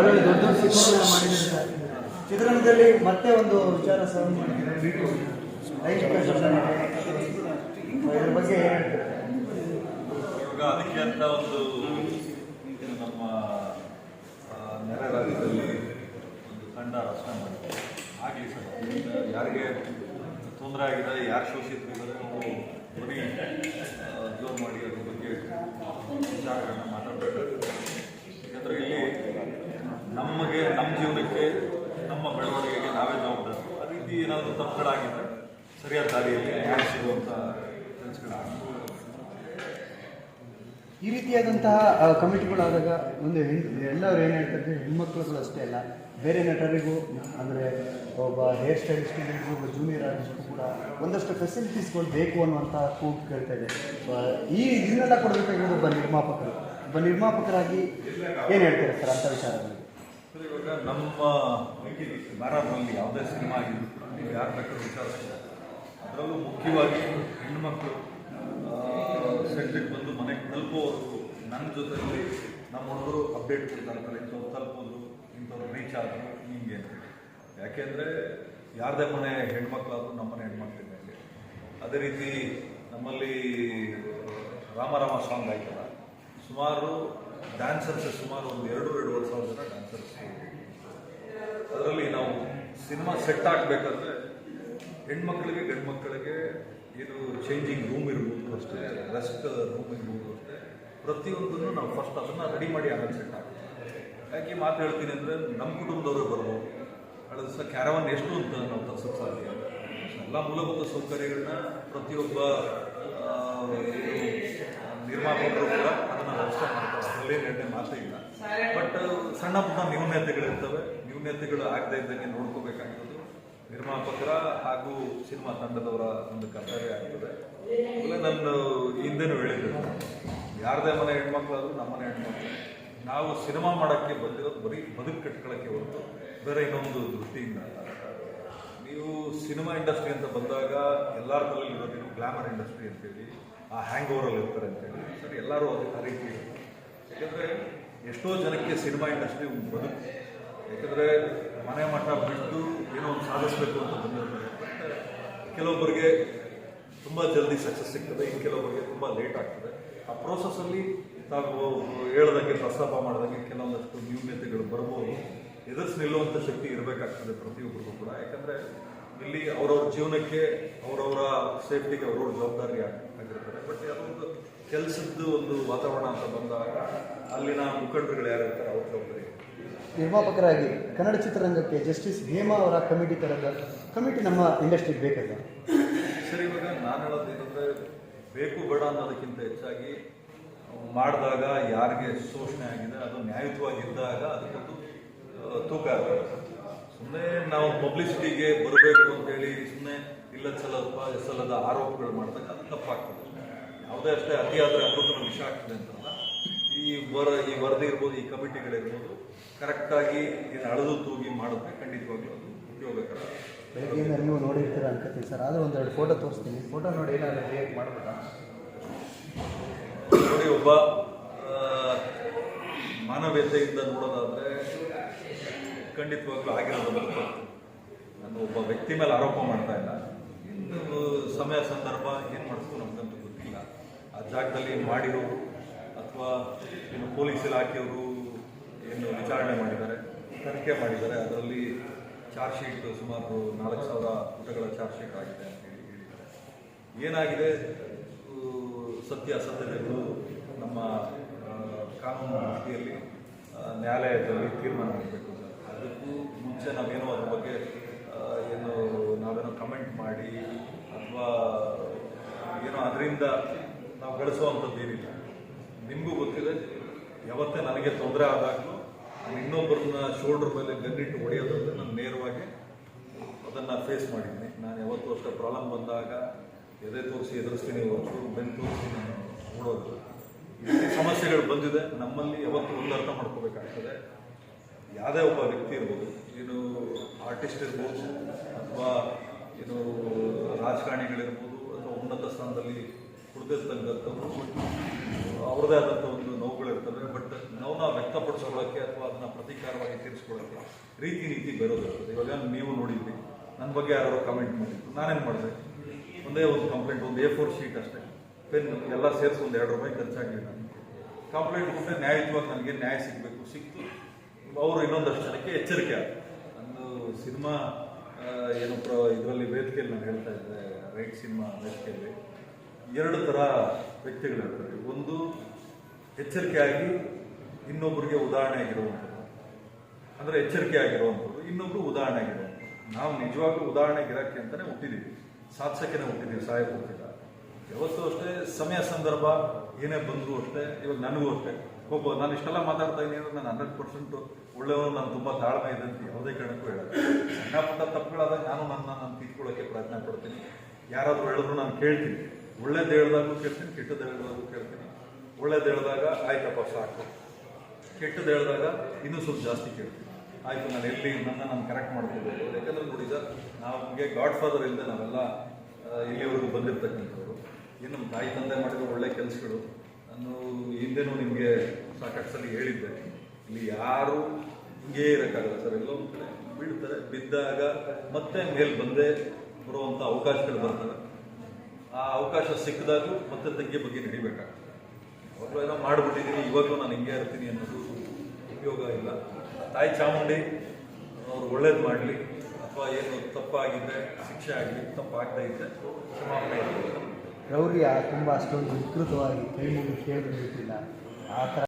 ಒಳ್ಳೊಳ್ಳೆ ದೊಡ್ಡ ಸಿನಿಮಾಗಳನ್ನ ಮಾಡಿದ್ದಾರೆ ಚಿತ್ರರಂಗದಲ್ಲಿ ಮತ್ತೆ ಒಂದು ವಿಚಾರ ಸಹ ಲೈಂಗಿಕ ಇದ್ರ ಬಗ್ಗೆ ಅದಕ್ಕೆ ಅಂತ ಒಂದು ನಮ್ಮ ನೆರೆ ಒಂದು ತಂಡ ರಚನೆ ಮಾಡಿದೆ ಸರ್, ಯಾರಿಗೆ ತೊಂದರೆ ಆಗಿದೆ, ಯಾರು ಶೋಷಿತರು ಇದ್ದಾರೆ ನಾವು ಬರೀ ಜೋರ್ ಮಾಡಿ ಅದ್ರ ಬಗ್ಗೆ ವಿಚಾರಗಳನ್ನ ಮಾತಾಡಬೇಕು ಯಾಕಂದರೆ ಇಲ್ಲಿ ನಮಗೆ ನಮ್ಮ ಜೀವನಕ್ಕೆ ನಮ್ಮ ಬೆಳವಣಿಗೆಗೆ ನಾವೇ ಜವಾಬ್ದಾರಿ ಆ ರೀತಿ ಏನಾದರೂ ತಪ್ಪುಗಳಾಗಿದ್ದರೆ ಸರಿಯಾದ ದಾರಿಯಲ್ಲಿ ಸಿಗುವಂಥ ಈ ರೀತಿಯಾದಂತಹ ಕಮಿಟಿಗಳಾದಾಗ ಒಂದು ಹೆಣ್ ಎಲ್ಲರೂ ಏನು ಹೇಳ್ತಾರೆ ಹೆಣ್ಮಕ್ಳುಗಳು ಅಷ್ಟೇ ಅಲ್ಲ ಬೇರೆ ನಟರಿಗೂ ಅಂದರೆ ಒಬ್ಬ ಹೇರ್ ಸ್ಟೈಲಿಸ್ಟ್ಗಳಿಗೂ ಒಬ್ಬ ಜೂನಿಯರ್ ಆರ್ಟಿಸ್ಟ್ಗೂ ಕೂಡ ಒಂದಷ್ಟು ಫೆಸಿಲಿಟೀಸ್ಗಳು ಬೇಕು ಅನ್ನುವಂಥ ಕೂಗು ಕೇಳ್ತಾ ಇದೆ. ಈ ಇದನ್ನೆಲ್ಲ ಕೊಡಬೇಕಾಗಿರೋದು ಒಬ್ಬ ನಿರ್ಮಾಪಕರು. ಒಬ್ಬ ನಿರ್ಮಾಪಕರಾಗಿ ಏನು ಹೇಳ್ತಾರೆ ಸರ್ ಅಂಥ ವಿಚಾರಗಳಿಗೆ ಇವಾಗ ನಮ್ಮ ಭಾರತದಲ್ಲಿ ಯಾವುದೇ ಸಿನಿಮಾ ಆಗಿದ್ರು ಕೂಡ ನೀವು ಯಾರು ಬೇಕಾದ್ರೂ ವಿಚಾರಿಸ್ಬೋದು ಅದರಲ್ಲೂ ಮುಖ್ಯವಾಗಿ ಹೆಣ್ಣುಮಕ್ಕಳು ಸೆಂಟ್ರಿಗೆ ಬಂದು ಮನೆಗೆ ತಲುಪೋವರೆಗೂ ನನ್ನ ಜೊತೆಯಲ್ಲಿ ನಮ್ಮ ಹುಡುಗರು ಅಪ್ಡೇಟ್ ಕೊಡ್ತಾರೆ ಇಂಥವ್ರು ತಲುಪೋದು ಇಂಥವ್ರು ರೀಚ್ ಆದರು, ಹಿಂಗೆ ಯಾಕೆಂದರೆ ಯಾರದೇ ಮನೆ ಹೆಣ್ಮಕ್ಳಾದರೂ ನಮ್ಮ ಮನೆ ಹೆಣ್ಮಕ್ಳಿದ್ದಂಗೆ ಅದೇ ರೀತಿ ನಮ್ಮಲ್ಲಿ ರಾಮರಾಮ ಸಾಂಗ್ ಆಯ್ತಲ್ಲ, ಸುಮಾರು ಡ್ಯಾನ್ಸರ್ಸ್ ಸುಮಾರು ಒಂದು ಎರಡು ಎರಡೂವರೆ ಸಾವಿರ ಜನ ಡ್ಯಾನ್ಸರ್ಸ್ ಅದರಲ್ಲಿ ನಾವು ಸಿನಿಮಾ ಸೆಟ್ ಹಾಕ್ಬೇಕಂದ್ರೆ ಹೆಣ್ಮಕ್ಳಿಗೆ ಗಂಡು ಮಕ್ಕಳಿಗೆ ಇದು ಚೇಂಜಿಂಗ್ ರೂಮ್ ಇರ್ಬೋದು ಅಷ್ಟೇ ರೆಸ್ಟ್ ರೂಮ್ ಇರ್ಬೋದು ಅಷ್ಟೇ. ಪ್ರತಿಯೊಂದನ್ನು ನಾವು ಫಸ್ಟ್ ಅದನ್ನು ರೆಡಿ ಮಾಡಿ ಆಮೇಲೆ ಸೆಟ್ ಆಗ್ತೀವಿ ಯಾಕೆ ಮಾತು ಹೇಳ್ತೀನಿ ಅಂದರೆ ನಮ್ಮ ಕುಟುಂಬದವರು ಬರ್ಬೋದು. ಕಳೆದ ದಿವಸ ಕ್ಯಾರವನ್ ಎಷ್ಟು ಅಂತ ನಾವು ತರ್ಸೋಕ್ಕೆ ಸಾಧ್ಯ ಎಲ್ಲ ಮೂಲಭೂತ ಸೌಕರ್ಯಗಳನ್ನ ಪ್ರತಿಯೊಬ್ಬ ನಿರ್ಮಾಪಕರು ಕೂಡ ಅದನ್ನು ವ್ಯವಸ್ಥೆ ಮಾಡ್ತಾರೆ. ಅದರಲ್ಲೇ ನಿರ್ಣಯ ಮಾತೇ ಇಲ್ಲ. ಬಟ್ ಸಣ್ಣ ಪುಟ್ಟ ನ್ಯೂನ್ಯತೆಗಳಿರ್ತವೆ ನ್ಯೂನ್ಯತೆಗಳು ಆಗದೆ ಇದ್ದಂಗೆ ನೋಡ್ಕೋಬೇಕಾಗಿರೋದು ನಿರ್ಮಾಪಕರ ಹಾಗೂ ಸಿನಿಮಾ ತಂಡದವರ ಒಂದು ಕರ್ತವ್ಯ ಆಗ್ತದೆ ನನ್ನ ನಾನು ಹಿಂದೆನೂ ಹೇಳಿದ್ದೆ, ಯಾರದೇ ಮನೆ ಹೆಣ್ಮಕ್ಳಾದ್ರೂ ನಮ್ಮನೆ ಹೆಣ್ಮಕ್ಳು. ನಾವು ಸಿನಿಮಾ ಮಾಡೋಕ್ಕೆ ಬಂದಿರೋದು ಬರೀ ಬದುಕು ಕಟ್ಕೊಳ್ಳೋಕ್ಕೆ ಹೊರತು ಬೇರೆ ಇನ್ನೊಂದು ದೃಷ್ಟಿಯಿಂದ ನೀವು ಸಿನಿಮಾ ಇಂಡಸ್ಟ್ರಿ ಅಂತ ಬಂದಾಗ ಎಲ್ಲರ ತಲೆಯಲ್ಲಿ ಇರೋದು ಗ್ಲಾಮರ್ ಇಂಡಸ್ಟ್ರಿ ಅಂತೇಳಿ, ಆ ಹ್ಯಾಂಗ್ ಓವರಲ್ಲಿ ಇರ್ತಾರೆ ಅಂತೇಳಿ. ಸರಿ, ಎಲ್ಲರೂ ಅದೇ ಆ ರೀತಿ ಇರುತ್ತೆ ಯಾಕಂದರೆ ಎಷ್ಟೋ ಜನಕ್ಕೆ ಸಿನಿಮಾ ಇಂಡಸ್ಟ್ರಿ ಬದುಕು. ಯಾಕಂದರೆ ಮನೆ ಮಠ ಬಿಟ್ಟು ಏನೋ ಒಂದು ಸಾಧಿಸಬೇಕು ಅಂತ ಬಂದಿರ್ತಾರೆ. ಕೆಲವೊಬ್ಬರಿಗೆ ತುಂಬ ಜಲ್ದಿ ಸಕ್ಸಸ್ ಸಿಗ್ತದೆ ಇನ್ನು ಕೆಲವೊಬ್ಬರಿಗೆ ತುಂಬ ಲೇಟ್ ಆಗ್ತದೆ. ಆ ಪ್ರೋಸೆಸ್ಸಲ್ಲಿ ತಾವು ಹೇಳ್ದಂಗೆ ಪ್ರಸ್ತಾಪ ಮಾಡಿದಂಗೆ ಕೆಲವೊಂದಷ್ಟು ನ್ಯೂನ್ಯತೆಗಳು ಬರ್ಬೋದು. ಎದುರಿಸಿ ನಿಲ್ಲುವಂಥ ಶಕ್ತಿ ಇರಬೇಕಾಗ್ತದೆ ಪ್ರತಿಯೊಬ್ಬರಿಗೂ ಕೂಡ. ಯಾಕಂದರೆ ಇಲ್ಲಿ ಅವರವ್ರ ಜೀವನಕ್ಕೆ, ಅವರವರ ಸೇಫ್ಟಿಗೆ ಅವ್ರವ್ರ ಜವಾಬ್ದಾರಿ ಆಗ್- ಆಗಿರ್ತಾರೆ. ಬಟ್ ಅದೊಂದು ಕೆಲಸದ್ದು ಒಂದು ವಾತಾವರಣ ಅಂತ ಬಂದಾಗ ಅಲ್ಲಿನ ಮುಖಂಡರುಗಳು ಯಾರು ಇರ್ತಾರೆ? ಅವ್ರ ಜವಾಬ್ದಾರಿ. ನಿರ್ಮಾಪಕರಾಗಿ ಕನ್ನಡ ಚಿತ್ರರಂಗಕ್ಕೆ ಜಸ್ಟಿಸ್ ಹೇಮಾ ಅವರ ಕಮಿಟಿ ತರಲ್ಲ ಕಮಿಟಿ ನಮ್ಮ ಇಂಡಸ್ಟ್ರಿಗೆ ಬೇಕಲ್ಲ. ಸರ್, ಇವಾಗ ನಾನು ಹೇಳೋದು ಏನಂದ್ರೆ ಬೇಕು, ಬೇಡ ಅನ್ನೋದಕ್ಕಿಂತ ಹೆಚ್ಚಾಗಿ ಮಾಡಿದಾಗ ಯಾರಿಗೆ ಶೋಷಣೆ ಆಗಿದೆ, ಅದು ನ್ಯಾಯಯುತವಾಗಿದ್ದಾಗ ಅದಕ್ಕೊಂದು ತೂಕ ಆಗ್ತದೆ ಸುಮ್ಮನೆ ನಾವು ಪಬ್ಲಿಸಿಟಿಗೆ ಬರಬೇಕು ಅಂತೇಳಿ ಸುಮ್ಮನೆ ಇಲ್ಲ ಸಲ್ಲಪ್ಪ ಸಲದ ಆರೋಪಗಳು ಮಾಡಿದಾಗ ಅದು ತಪ್ಪಾಗ್ತದೆ. ಯಾವುದೇ ಅಷ್ಟೇ ಅತಿಯಾದರೆ ಅಮೃತನ ವಿಷ ಆಗ್ತದೆ ಅಂತಲ್ಲ. ಈ ವರ ಈ ವರದಿ ಇರ್ಬೋದು ಈ ಕಮಿಟಿಗಳಿರ್ಬೋದು ಕರೆಕ್ಟಾಗಿ ಇದನ್ನು ಅಳೆದು ತೂಗಿ ಮಾಡಿದ್ರೆ ಖಂಡಿತವಾಗ್ಲೂ ಅದು ಉಪಯೋಗಕರ. ಬೆಳಗ್ಗೆಯಿಂದ ನೀವು ನೋಡಿರ್ತೀರ ಅನ್ಕೋತೀನಿ ಸರ್. ಆದರೂ ಒಂದೆರಡು ಫೋಟೋ ತೋರಿಸ್ತೀನಿ. ಫೋಟೋ ನೋಡಿ ಏನಾದರೂ ರಿಯಾಕ್ಟ್ ಮಾಡ್ಬೋದಾ ನೋಡಿ ಒಬ್ಬ ಮಾನವೀಯತೆಯಿಂದ ನೋಡೋದಾದರೆ ಖಂಡಿತವಾಗ್ಲೂ ಆಗಿರೋದು. ನಾನು ಒಬ್ಬ ವ್ಯಕ್ತಿ ಮೇಲೆ ಆರೋಪ ಮಾಡ್ತಾ ಇಲ್ಲ. ಇನ್ನು ಸಮಯ ಸಂದರ್ಭ ಏನು ಮಾಡಿಸ್ತು ನಮಗಂತೂ ಗೊತ್ತಿಲ್ಲ. ಆ ಜಾಗದಲ್ಲಿ ಮಾಡಿರೋರು ಅಥವಾ ಏನು ಪೊಲೀಸ್ ಇಲಾಖೆಯವರು ಏನು ವಿಚಾರಣೆ ಮಾಡಿದ್ದಾರೆ, ತನಿಖೆ ಮಾಡಿದ್ದಾರೆ, ಅದರಲ್ಲಿ ಚಾರ್ಜ್ ಶೀಟ್ ಸುಮಾರು ನಾಲ್ಕು ಸಾವಿರ ಪುಟಗಳ ಚಾರ್ಜ್ ಶೀಟ್ ಆಗಿದೆ ಅಂತ ಹೇಳಿ ಹೇಳಿದ್ದಾರೆ. ಏನಾಗಿದೆ? ಸತ್ಯ ಅಸತ್ಯತೆಗಳು ನಮ್ಮ ಕಾನೂನು ರೀತಿಯಲ್ಲಿ ನ್ಯಾಯಾಲಯದಲ್ಲಿ ತೀರ್ಮಾನ ಮಾಡಬೇಕು ಅದಕ್ಕೂ ಮುಂಚೆ ನಾವೇನೋ ಅದ್ರ ಬಗ್ಗೆ ಏನು, ನಾವೇನೋ ಕಮೆಂಟ್ ಮಾಡಿ, ಅಥವಾ ಏನೋ ಅದರಿಂದ ನಾವು ಗಳಿಸುವಂಥದ್ದು ಏನಿಲ್ಲ. ನಿಮಗೂ ಗೊತ್ತಿದೆ, ಯಾವತ್ತೇ ನನಗೆ ತೊಂದರೆ ಆದಾಗಲೂ ನಾನು ಇನ್ನೊಬ್ಬರನ್ನ ಶೋಲ್ಡರ್ ಮೇಲೆ ಗನ್ನಿಟ್ಟು ಹೊಡೆಯೋದಂದ್ರೆ ನಾನು ನೇರವಾಗಿ ಅದನ್ನು ಫೇಸ್ ಮಾಡಿದ್ದೀನಿ. ನಾನು ಯಾವತ್ತೂ ಅಷ್ಟೇ ಪ್ರಾಬ್ಲಮ್ ಬಂದಾಗ ಎದೆ ತೋರಿಸಿ ಎದುರಿಸ್ತೀನಿ ಹೊರತು ಬೆನ್ನು ತೋರಿಸಿ ನಾನು ನೋಡೋದು ಸಮಸ್ಯೆಗಳು ಬಂದಿದೆ, ನಮ್ಮಲ್ಲಿ ಯಾವತ್ತೂ ಒಂದು ಅರ್ಥ ಮಾಡ್ಕೋಬೇಕಾಗ್ತದೆ. ಯಾವುದೇ ಒಬ್ಬ ವ್ಯಕ್ತಿ ಇರ್ಬೋದು, ಏನು ಆರ್ಟಿಸ್ಟ್ ಇರ್ಬೋದು, ಅಥವಾ ಏನು ರಾಜಕಾರಣಿಗಳಿರ್ಬೋದು, ಅಥವಾ ಉನ್ನತ ಸ್ಥಾನದಲ್ಲಿ ಕುಳಿತಿರ್ತಕ್ಕಂಥವ್ರು ಅವ್ರದ್ದೇ ಆದಂಥ ಒಂದು ನೋವುಗಳಿರ್ತವೆ ಬಟ್ ನೋವನ್ನ ವ್ಯಕ್ತಪಡಿಸ್ಕೊಳ್ಳೋಕ್ಕೆ ಅಥವಾ ಅದನ್ನ ಪ್ರತೀಕಾರವಾಗಿ ತೀರಿಸ್ಕೊಳ್ಳೋಕ್ಕೆ ರೀತಿ ನೀತಿ ಬರೋದಿರ್ತದೆ ಇವಾಗ ನೀವು ನೋಡಿದ್ರಿ. ನನ್ನ ಬಗ್ಗೆ ಯಾರು ಕಮೆಂಟ್ ಮಾಡಿದ್ರು. ನಾನೇನು ಮಾಡಿದೆ? ಒಂದೇ ಒಂದು ಕಂಪ್ಲೇಂಟ್ ಒಂದು ಎ ಫೋರ್ ಶೀಟ್ ಅಷ್ಟೇ. ಪೆನ್ ಎಲ್ಲ ಸೇರಿಸಿ ಒಂದು ಎರಡು ರೂಪಾಯಿ ಖರ್ಚಾಗಲಿಲ್ಲ ಕಂಪ್ಲೇಂಟ್ ಕೊಟ್ಟರೆ ನ್ಯಾಯಯುತವಾಗಿ ನನಗೆ ನ್ಯಾಯ ಸಿಗಬೇಕು. ಸಿಕ್ತು. ಅವರು ಇನ್ನೊಂದಷ್ಟು ಜನಕ್ಕೆ ಎಚ್ಚರಿಕೆ ಆಯಿತು ನಂದು ಸಿನಿಮಾ ಏನು ಪ್ರ ಇದರಲ್ಲಿ ವೇದಿಕೆಯಲ್ಲಿ ನಾನು ಹೇಳ್ತಾ ಇದ್ದೆ. ರೈಟ್ ಸಿನಿಮಾ ವೇದಿಕೆಯಲ್ಲಿ. ಎರಡು ಥರ ವ್ಯಕ್ತಿಗಳಿರ್ತಾರೆ. ಒಂದು ಎಚ್ಚರಿಕೆಯಾಗಿ ಇನ್ನೊಬ್ಬರಿಗೆ ಉದಾಹರಣೆ ಆಗಿರುವಂಥದ್ದು. ಅಂದರೆ ಎಚ್ಚರಿಕೆ ಆಗಿರುವಂಥದ್ದು. ಇನ್ನೊಬ್ರು ಉದಾಹರಣೆ ಆಗಿರುವಂಥದ್ದು. ನಾವು ನಿಜವಾಗ್ಲೂ ಉದಾಹರಣೆ ಗಿರಕ್ಕೆ ಅಂತಲೇ ಹುಟ್ಟಿದ್ದೀವಿ ಸಾಧಿಸಕ್ಕೆ ಹುಟ್ಟಿದ್ದೀವಿ ಸಹಾಯ ಕೊಡ್ತಿಲ್ಲ ಯಾವತ್ತೂ ಅಷ್ಟೇ ಸಮಯ, ಸಂದರ್ಭ, ಏನೇ ಬಂದರೂ ಅಷ್ಟೇ, ಇವಾಗ ನನಗೂ ಅಷ್ಟೇ. ಒಬ್ಬ ನಾನು ಇಷ್ಟೆಲ್ಲ ಮಾತಾಡ್ತಾ ಇದ್ದೀನಿ ಅಂದರೆ ನಾನು ಹಂಡ್ರೆಡ್ ಪರ್ಸೆಂಟು ಒಳ್ಳೆಯವರು ನಾನು ತುಂಬ ತಾಳ್ಮೆ ಇದೆ ಅಂತ ಯಾವುದೇ ಕಾರಣಕ್ಕೂ ಹೇಳೋದು ಸಣ್ಣ ಪುಟ್ಟ ತಪ್ಪುಗಳಾದಾಗ ನಾನು ನನ್ನ ನಾನು ತಿದ್ಕೊಳ್ಳೋಕ್ಕೆ ಪ್ರಯತ್ನ ಪಡ್ತೀನಿ. ಯಾರಾದರೂ ಹೇಳಿದ್ರು ನಾನು ಕೇಳ್ತೀನಿ. ಒಳ್ಳೇದು ಹೇಳಿದಾಗೂ ಕೇಳ್ತೀನಿ ಕೆಟ್ಟದ್ದು ಹೇಳಿದಾಗೂ ಕೇಳ್ತೀನಿ ಒಳ್ಳೇದು ಹೇಳಿದಾಗ ಆಯ್ತಪ್ಪ, ಸಾಕು. ಕೆಟ್ಟದ್ದು ಹೇಳಿದಾಗ ಇನ್ನೂ ಸ್ವಲ್ಪ ಜಾಸ್ತಿ ಕೇಳ್ತೀನಿ ಆಯಿತು, ನಾನು ಎಲ್ಲಿ ನನ್ನ ನಾನು ಕರೆಕ್ಟ್ ಮಾಡ್ಕೋಬೇಕು. ಯಾಕಂದ್ರೆ ನೋಡಿ ಸರ್ ನಮಗೆ ಗಾಡ್ ಫಾದರ್ ಇಲ್ಲದೆ ನಾವೆಲ್ಲ ಇಲ್ಲಿವರೆಗೂ ಬಂದಿರ್ತಕ್ಕಂಥವ್ರು. ಏನು ನಮ್ಮ ತಾಯಿ ತಂದೆ ಮಾಡಿದ ಒಳ್ಳೆ ಕೆಲಸಗಳು, ನಾನು ಹಿಂದೆನೂ ನಿಮಗೆ ಸಾಕಷ್ಟು ಸಲ ಹೇಳಿದ್ದೆ. ಇಲ್ಲಿ ಯಾರು ಹಿಂಗೇ ಇರೋಕ್ಕಾಗಲ್ಲ ಸರ್. ಎಲ್ಲೋ ಒಂದು ಕಡೆ ಬೀಳ್ತಾರೆ ಬಿದ್ದಾಗ ಮತ್ತೆ ಮೇಲೆ ಬಂದೇ ಬರುವಂಥ ಅವಕಾಶಗಳು ಬರ್ತವೆ ಆ ಅವಕಾಶ ಸಿಕ್ಕದಾಗೂ ಮತ್ತೆ ತಗ್ಗೆ ಬಗ್ಗೆ ನಡಿಬೇಕಾಗ್ತದೆ. ಅವರು ಏನೋ ಮಾಡಿಬಿಟ್ಟಿದ್ದೀನಿ ಇವಾಗಲೂ ನಾನು ಹಿಂಗೆ ಇರ್ತೀನಿ ಅನ್ನೋದು ಉಪಯೋಗ ಇಲ್ಲ. ತಾಯಿ ಚಾಮುಂಡಿ, ಅವ್ರು ಒಳ್ಳೇದು ಮಾಡಲಿ, ಅಥವಾ ಏನು ತಪ್ಪಾಗಿದ್ದರೆ ಶಿಕ್ಷೆ ಆಗಲಿ, ತಪ್ಪಾಗ್ತಾ ಕ್ಷಮಾಪಣೆ ಗೌರಿ ತುಂಬ ಅಷ್ಟೊಂದು ವಿಕೃತವಾಗಿ ಕೈ ಮುಗಿದು ಕೇಳಿದ್ರೆ ಬಿಟ್ಟಿಲ್ಲ ಆ ಥರ